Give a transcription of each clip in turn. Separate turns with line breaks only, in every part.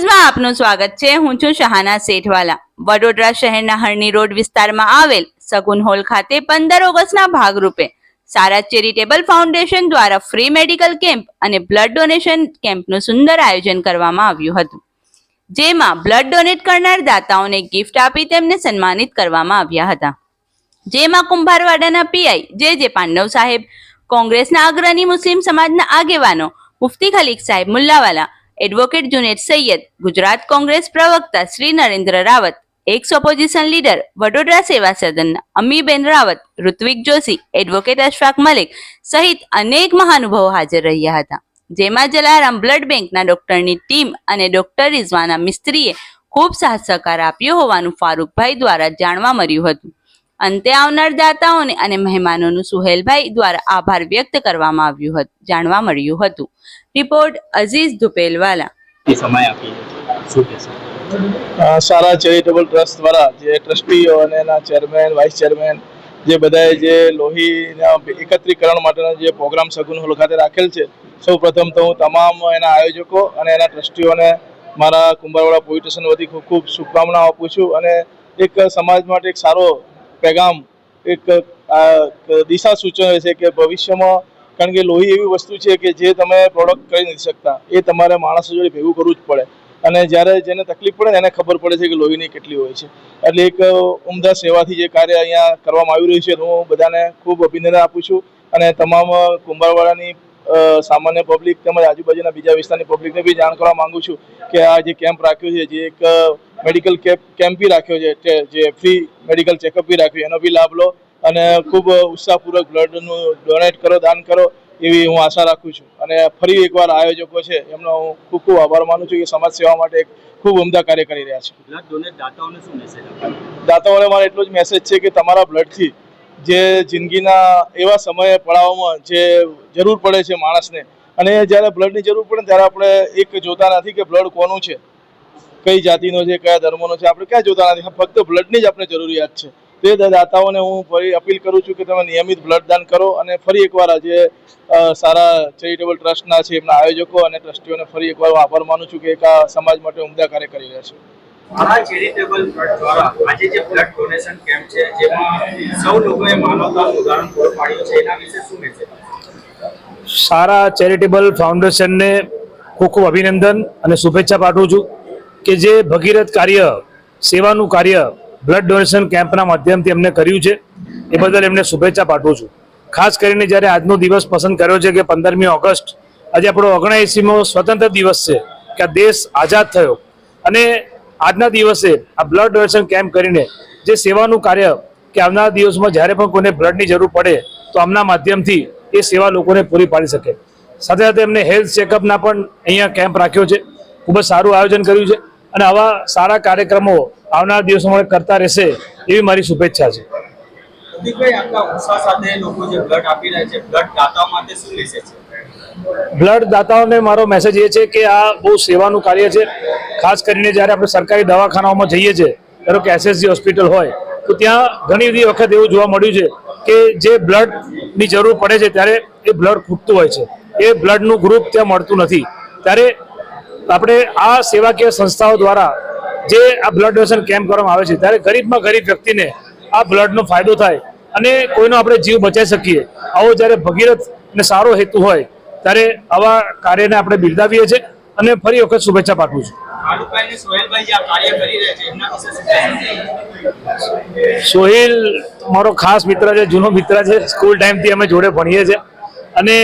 ન્યૂઝમાં આપનું સ્વાગત છે. હું છું શહાના શેઠવાલા. વડોદરા શહેરના હરણી રોડ વિસ્તારમાં આવેલ સગુન હોલ ખાતે પંદર ઓગસ્ટના ભાગરૂપે સારા ચેરિટેબલ ફાઉન્ડેશન દ્વારા ફ્રી મેડિકલ કેમ્પ અને બ્લડ ડોનેશન કેમ્પનું સુંદર આયોજન કરવામાં આવ્યું હતું. જેમાં બ્લડ ડોનેટ કરનાર દાતાઓને ગિફ્ટ આપી તેમને સન્માનિત કરવામાં આવ્યા હતા. જેમાં કુંભારવાડાના પીઆઈ જે જે પાંડવ સાહેબ, કોંગ્રેસના અગ્રણી મુસ્લિમ સમાજના આગેવાનો, મુફ્તી ખલીક સાહેબ, મુલ્લાવાલા એડવોકેટ જુનેદ સૈયદ, ગુજરાત કોંગ્રેસ પ્રવક્તા Shri Narendra Rawat, ex opposition leader Vadodara સેવા સદનના અમીબેન રાવત, ઋત્વિક જોશી, એડવોકેટ અશફાક મલિક સહિત અનેક મહાનુભાવો હાજર રહ્યા હતા. જેમાં જલારામ બ્લડ બેંકના ડોક્ટરની ટીમ અને ડોક્ટર રિઝવાના મિસ્ત્રીએ ખૂબ સાથ સહકાર આપ્યો હોવાનું ફારૂકભાઈ દ્વારા જાણવા મળ્યું હતું. અંતે આવનાર દાતાઓને અને મહેમાનોનું સુહેલભાઈ દ્વારા આભાર વ્યક્ત કરવામાં આવ્યું હતું જાણવા મળ્યું હતું. Report Aziz Dhupelwala.
Sara charitable trust દ્વારા જે ટ્રસ્ટીઓ અને એના ચેરમેન વાઇસ ચેરમેન જે બધાએ જે લોહીના એકત્રીકરણ માટેનો જે પ્રોગ્રામ સગુન હોલ ખાતે રાખેલ છે સૌ પ્રથમ તો હું તમામ એના આયોજકો અને એના ટ્રસ્ટીઓને મારા કુંભારવાડા પોલીસ સ્ટેશન વતી ખૂબ ખૂબ શુભકામનાઓ આપું છું અને એક સમાજ માટે એક સારો પેગામ એક દિશા સૂચવે છે કે ભવિષ્યમાં કારણ કે લોહી એવી વસ્તુ છે કે જે તમે પ્રોડક્ટ કરી નથી શકતા એ તમારે માણસો જોડે ભેગું કરવું જ પડે. અને જ્યારે જેને તકલીફ પડે એને ખબર પડે છે કે લોહીની કેટલી હોય છે. એટલે એક ઉમદા સેવાથી જે કાર્ય અહીંયા કરવામાં આવી રહ્યું છે હું બધાને ખૂબ અભિનંદન આપું છું. અને તમામ કુંભારવાડાની અ, સામાન્ય પબ્લિક તેમજ આજુબાજુના બીજા વિસ્તારની પબ્લિકને બી જાણ કરવા માંગુ છું કે આ જે કેમ્પ રાખ્યો છે જે એક મેડિકલ કેમ્પ કેમ્પ બી રાખ્યો છે જે ફ્રી મેડિકલ ચેકઅપ બી રાખ્યું એનો બી લાભ લો અને ખૂબ ઉત્સાહપૂર્વક બ્લડનું ડોનેટ કરો દાન કરો એવી હું આશા રાખું છું. અને ફરી એકવાર આયોજકો છે એમનો હું ખૂબ ખૂબ આભાર માનું છું કે સમાજ સેવા માટે એક ખૂબ ઉમદા કાર્ય કરી રહ્યા છે.
દાતાઓને
મારે એટલો જ મેસેજ છે કે તમારા બ્લડથી જે જિંદગીના એવા સમયે પડાવમાં જે જરૂર પડે છે માણસને. અને જ્યારે બ્લડની જરૂર પડે ત્યારે આપણે એક જોતા નથી કે બ્લડ કોનું છે, કઈ જાતિનો છે, કયા ધર્મનો છે, આપણે ક્યાં જોતા નથી. ફક્ત બ્લડની જ આપણે જરૂરિયાત છે. તે દાતાઓને હું ફરી અપીલ કરું છું કે તમે નિયમિત બ્લડ દાન કરો અને ફરી એકવાર આજે સારા ચેરિટેબલ ટ્રસ્ટના છે એમના આયોજકો અને ટ્રસ્ટીઓને ફરી એકવાર આભાર માનું છું કે એક આ સમાજ માટે ઉમદા કાર્ય કરી રહ્યા છે.
આ ચેરિટેબલ ટ્રસ્ટ દ્વારા આજે જે બ્લડ ડોનેશન કેમ્પ છે, જેમાં સૌ લોકોએ માનવતાનું ઉદાહરણ પૂરું પાડ્યું છે, એના વિશે શું મેસેજ
સારા ચેરિટેબલ ફાઉન્ડેશનને ખૂબ ખૂબ અભિનંદન અને શુભેચ્છા પાઠવું છું કે જે ભગીરથ કાર્ય, સેવાનું કાર્ય બ્લડ ડોનેશન કેમ્પના માધ્યમથી એમને કર્યું છે, એ બદલ એમને શુભેચ્છા પાઠવું છું. ખાસ કરીને જ્યારે આજનો દિવસ પસંદ કર્યો છે કે પંદરમી ઓગસ્ટ, આજે આપણો ઓગણએંસીમો સ્વતંત્ર દિવસ છે કે દેશ આઝાદ થયો. અને આજના દિવસે આ બ્લડ ડોનેશન કેમ્પ કરીને જે સેવાનું કાર્ય કે આવનારા દિવસમાં જ્યારે પણ કોઈને બ્લડની જરૂર પડે તો આમના માધ્યમથી એ સેવા લોકોને પૂરી પાડી શકે. સાથે સાથે એમને હેલ્થ ચેકઅપના પણ અહીંયા કેમ્પ રાખ્યો છે. ખૂબ જ સારું આયોજન કર્યું છે અને આવા સારા કાર્યક્રમો આવનારા દિવસોમાં કરતા રહેશે એવી મારી શુભેચ્છા છે.
સાથે લોકો જે બ્લડ આપી રહ્યા છે બ્લડ દાતા માટે શું છે
બ્લડ દાતાઓને મારો મેસેજ એ છે કે આ બહુ સેવાનું કાર્ય છે. ખાસ કરીને જ્યારે આપણે સરકારી દવાખાનાઓમાં જઈએ છીએ, ધારો કે એસએસજી હોસ્પિટલ હોય, તો ત્યાં ઘણી બધી વખત એવું જોવા મળ્યું છે કે જે બ્લડની જરૂર પડે છે ત્યારે એ બ્લડ ખૂટતું હોય છે. એ બ્લડનું ગ્રુપ ત્યાં મળતું નથી. ત્યારે આપણે આ સેવાકીય સંસ્થાઓ દ્વારા જે આ બ્લડ ડોનેશન કેમ્પ કરવામાં આવે છે, ત્યારે ગરીબમાં ગરીબ વ્યક્તિને આ બ્લડનો ફાયદો થાય અને કોઈનો આપણે જીવ બચાવી શકીએ. આવો જ્યારે ભગીરથ અને સારો હેતુ હોય ત્યારે આવા કાર્યને આપણે બિરદાવીએ છીએ અને ફરી વખત શુભેચ્છા પાઠવું છું? સોહિલ મારો ખાસ મિત્ર છે જૂનો મિત્ર છે. સ્કૂલ ટાઈમથી અમે જોડે ભણીએ છીએ. અને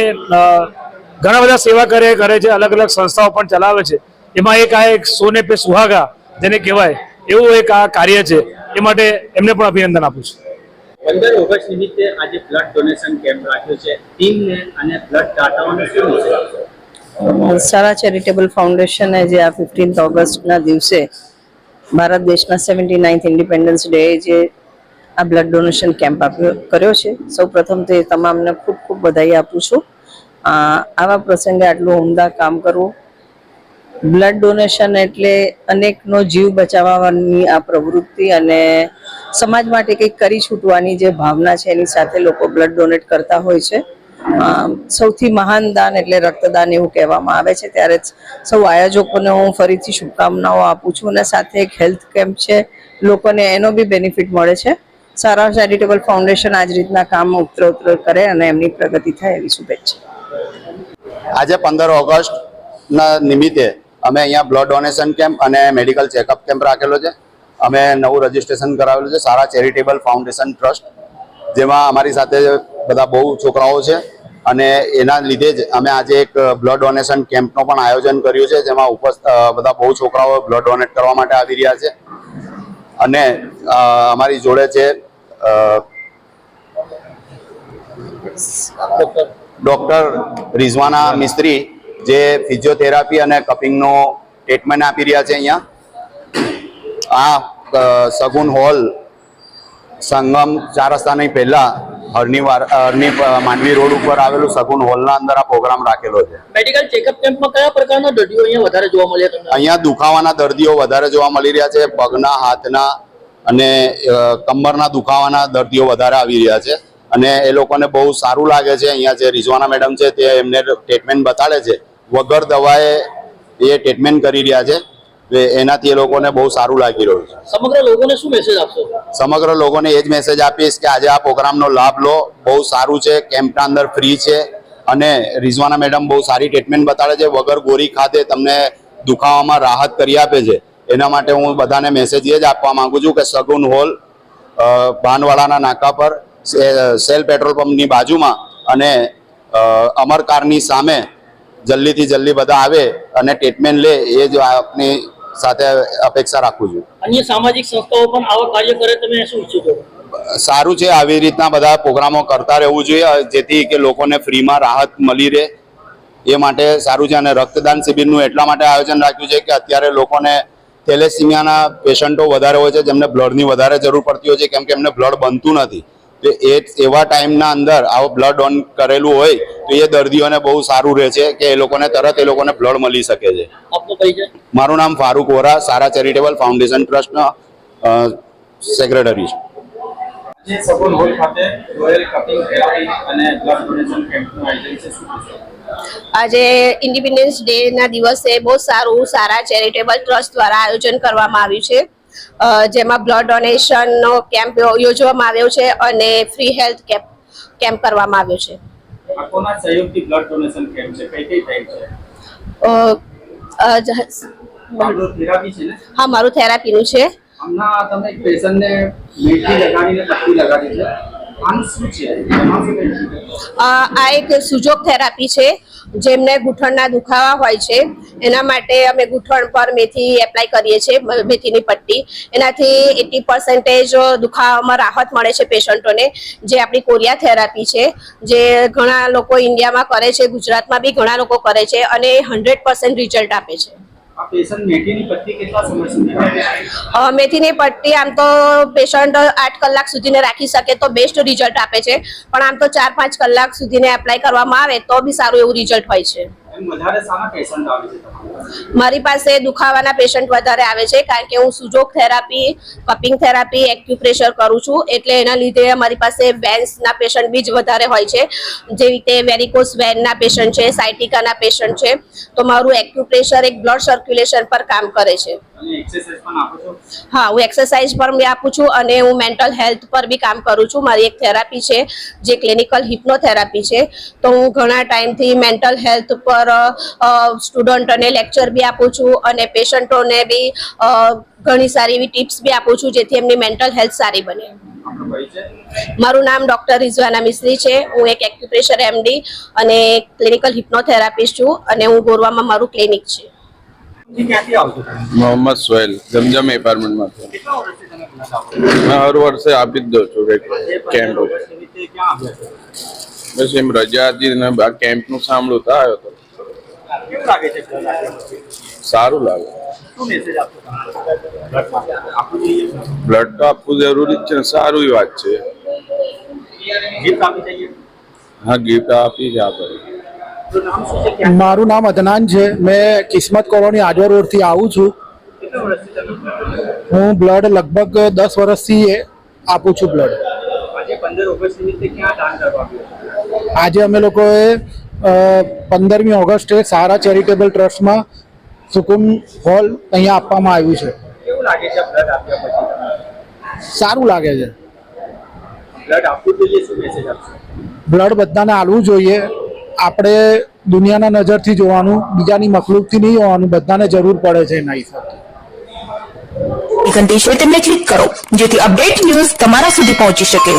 ઘણા બધા સેવા કરે કરે છે અલગ અલગ સંસ્થાઓ પણ ચલાવે છે. એમાં એક આ એક સોને પે સુહાગા જેને કહેવાય એવું એક આ કાર્ય છે. એ માટે એમને પણ અભિનંદન આપું છું.
પંદર ઓગસ્ટ નિમિત્તે આજે બ્લડ ડોનેશન કેમ્પ રાખ્યો છે. ટીમને અને બ્લડ દાતાઓને શું મેસેજ
સારા ચેરિટેબલ ફાઉન્ડેશને જે આ ફિફ્ટીન્થ ઓગસ્ટના દિવસે ભારત દેશના સેવન્ટી નાઇન્થ ઇન્ડિપેન્ડન્સ ડે જે આ બ્લડ ડોનેશન કેમ્પ આપ્યો, કર્યો છે. સૌ પ્રથમ તો એ તમામને ખૂબ ખૂબ બધાઈ આપું છું. આવા પ્રસંગે આટલું ઉમદા કામ કરવું બ્લડ ડોનેશન એટલે અનેકનો જીવ બચાવવાની આ પ્રવૃત્તિ અને સમાજ માટે કંઈક કરી છૂટવાની જે ભાવના છે, એની સાથે લોકો બ્લડ ડોનેટ કરતા હોય છે. સૌથી મહાન દાન એટલે રક્તદાન એવું કહેવામાં આવે છે. ત્યારે સૌ આયોજકોને હું ફરીથી શુભકામનાઓ આપું છું અને સાથે એક હેલ્થ કેમ્પ છે. લોકોને એનો બી બેનિફિટ મળે છે. સારા ચેરિટેબલ ફાઉન્ડેશન આ જ રીતના કામ ઉત્તરોત્તર કરે અને એમની પ્રગતિ થાય એવી શુભેચ્છા.
આજે પંદર ઓગસ્ટના નિમિત્તે અમે અહીંયા બ્લડ ડોનેશન કેમ્પ અને મેડિકલ ચેકઅપ કેમ્પ રાખેલો છે. અમે નવું રજીસ્ટ્રેશન કરાવેલું છે સારા ચેરિટેબલ ફાઉન્ડેશન ટ્રસ્ટ જેમાં અમારી સાથે બધા બહુ છોકરાઓ છે અને એના લીધે જ અમે આજે એક બ્લડ ડોનેશન કેમ્પનું પણ આયોજન કર્યું છે જેમાં ઉપસ્થિત બધા બહુ છોકરાઓ બ્લડ ડોનેટ કરવા માટે આવી રહ્યા છે. અને અમારી જોડે છે ડૉક્ટર રિઝવાના મિસ્ત્રી જે ફિઝિયોથેરાપી અને કપિંગનો ટ્રીટમેન્ટ આપી રહ્યા છે અહીંયા. આ સગુન હોલ સંગમ ચાર રસ્તાની પહેલા હરની હરની માંડવી રોડ ઉપર આવેલું સગુન હોલના અંદર આ પ્રોગ્રામ રાખેલો છે.
મેડિકલ ચેકઅપ કેમ્પમાં કયા પ્રકારના દર્દીઓ અહીંયા વધારે જોવા મળ્યા તમને?
અહીંયા દુખાવાના દર્દીઓ વધારે જોવા મળી રહ્યા છે પગના હાથના અને કમરના દુખાવાના દર્દીઓ વધારે આવી રહ્યા છે. અને એ લોકોને બહુ સારું લાગે છે. અહીંયા જે રિઝવાના મેડમ છે તે એમને ટ્રીટમેન્ટ બતાડે છે. વગર દવાએ એ ટ્રીટમેન્ટ કરી રહ્યા છે. એનાથી એ લોકોને બહુ સારું લાગી રહ્યું છે.
સમગ્ર લોકોને શું મેસેજ આપશો?
સમગ્ર લોકોને એ જ મેસેજ આપીશ કે આજે આ પ્રોગ્રામનો લાભ લો. બહુ સારું છે. કેમ્પના અંદર ફ્રી છે. અને રિઝવાના મેડમ બહુ સારી ટ્રીટમેન્ટ બતાડે છે. વગર ગોરી ખાતે તમને દુખાવામાં રાહત કરી આપે છે. એના માટે હું બધાને મેસેજ એ જ આપવા માંગુ છું કે સગુન હોલ ભાનવાડાના નાકા પર સેલ પેટ્રોલ પંપની બાજુમાં અને અમર કારની સામે જલ્દીથી જલ્દી બધા આવે અને ટ્રીટમેન્ટ લે એ જ આપની સાથે અપેક્ષા રાખું છું.
અન્ય સામાજિક સંસ્થાઓ પણ આવા કાર્ય કરે તમે શું ઈચ્છો છો?
સારું છે આવી રીતના બધા પ્રોગ્રામો કરતા રહેવું જોઈએ જેથી કે લોકોને ફ્રીમાં રાહત મળી રહે. એ માટે સારું છે અને રક્તદાન શિબિરનું એટલા માટે આયોજન રાખ્યું છે કે અત્યારે લોકોને થેલેસીમિયાના પેશન્ટો વધારે હોય છે જેમને બ્લડની વધારે જરૂર પડતી હોય છે કેમ કે એમને બ્લડ બનતું નથી. તો એ એવા ટાઈમના અંદર આવો બ્લડ ડોન કરેલું હોય તો એ દર્દીઓને બહુ સારું રહે છે કે એ લોકોને તરત એ લોકોને બ્લડ મળી શકે છે. મારું નામ ફારૂક વોરા સારા ચેરિટેબલ ફાઉન્ડેશન ટ્રસ્ટના સેક્રેટરી છું.
જે સગુન હોલ ખાતે રોયલ કપિંગ થેરાપી અને બ્લડ ડોનેશન કેમ્પનું આયોજન છે. શું
આજે ઇન્ડિપેન્ડન્સ ડે ના દિવસે બહુ સારું સારા ચેરિટેબલ ટ્રસ્ટ દ્વારા આયોજન કરવામાં આવ્યું છે. જેમાં બ્લડ ડોનેશનનો કેમ્પ યોજવામાં આવ્યો છે અને ફ્રી હેલ્થ કેમ્પ કેમ્પ કરવામાં આવ્યો છે.
સહયોગથી બ્લડ ડોનેશન કેમ્પ કઈ કઈ
હા મારું થેરાપીનું છે.
હમણાં તમે પેશન્ટને મેથી લગાડીને પટ્ટી લગાડી છે.
આ એક સુજોગ થેરાપી છે, જેમને ગુઠણના દુખાવા હોય છે. એના માટે અમે ગુઠણ પર મેથી એપ્લાય કરીએ છીએ મેથીની પટ્ટી. એનાથી એટી પર્સન્ટેજ દુખાવામાં રાહત મળે છે પેશન્ટોને, જે આપણી કોરિયા થેરાપી છે, જે ઘણા લોકો ઇન્ડિયામાં કરે છે, ગુજરાતમાં બી ઘણા લોકો કરે છે અને હંડ્રેડ પર્સન્ટ રિઝલ્ટ આપે છે.
મેથીની પટ્ટી
આમ તો પેશન્ટ આઠ કલાક સુધીને રાખી શકે તો બેસ્ટ રિઝલ્ટ આપે છે. પણ આમ તો ચાર પાંચ કલાક સુધીને એપ્લાય કરવામાં આવે તો બી સારું એવું રિઝલ્ટ હોય છે. મારી પાસે દુખાવાના પેશન્ટ વધારે આવે છે કારણ કે હું Sujok therapy cupping therapy acupressure કરું છું. એટલે એના લીધે અમારી પાસે વેન્સના પેશન્ટ બી જ વધારે હોય છે. જેવી રીતે વેરિકોસ વેનના પેશન્ટ છે સાયટિકાના પેશન્ટ છે. તો મારું એક્યુપ્રેશર એક બ્લડ સર્ક્યુલેશન પર કામ કરે છે. હા હું એક્સરસાઇઝ પર બી આપું છું અને હું મેન્ટલ હેલ્થ પર બી કામ કરું છું. મારી એક થેરાપી છે જે ક્લિનિકલ હિપ્નોથેરાપી છે. તો હું ઘણા ટાઈમથી મેન્ટલ હેલ્થ પર સ્ટુડન્ટોને લેક્ચર બી આપું છું અને પેશન્ટોને બી ઘણી સારી એવી ટિપ્સ બી આપું છું જેથી એમની મેન્ટલ હેલ્થ સારી બને. મારું નામ ડૉક્ટર રિઝવાના મિસ્ત્રી છે. હું એક એક્યુપ્રેશર એમડી અને ક્લિનિકલ હિપ્નોથેરાપિસ્ટ છું અને હું ગોરવામાં મારું ક્લિનિક છે.
મોહમ્મદ સોહેલ જમજમ એપાર્ટમેન્ટમાંથી? મેં હર વર્ષે આપી જ દઉં છું કેમ્પ બસ એમ રજા હતી ને આ કેમ્પનું સાંભળું તો આવ્યો તો.
કેવું લાગે છે બ્લડ આપ્યા પછી?
સારું લાગે.
બ્લડ
તો આપવું જરૂરી જ છે સારું વાત છે. હા ગિફ્ટ આપી જ આપણે
મારું નામ અદનાન છે. મેં કિસ્મત કોલોની આજવા રોડથી આવું છું? હું બ્લડ લગભગ દસ વર્ષથી આપું છું બ્લડ.
આજે
અમે લોકોએ પંદરમી ઓગસ્ટે સારા ચેરિટેબલ ટ્રસ્ટમાં સુકુન હોલ અહીંયા આપવામાં આવ્યું છે. સારું લાગે છે.
બ્લડ
બધાને આલવું જોઈએ. આપણે દુનિયાના નજરથી જોવાનું, બીજાની મખલૂકથી નહીં હોવાનું, બધાને જરૂર પડે છે એના હિસાબથી.
છે તેમને ક્લિક કરો, જેથી અપડેટ ન્યૂઝ તમારા સુધી પહોંચી શકે.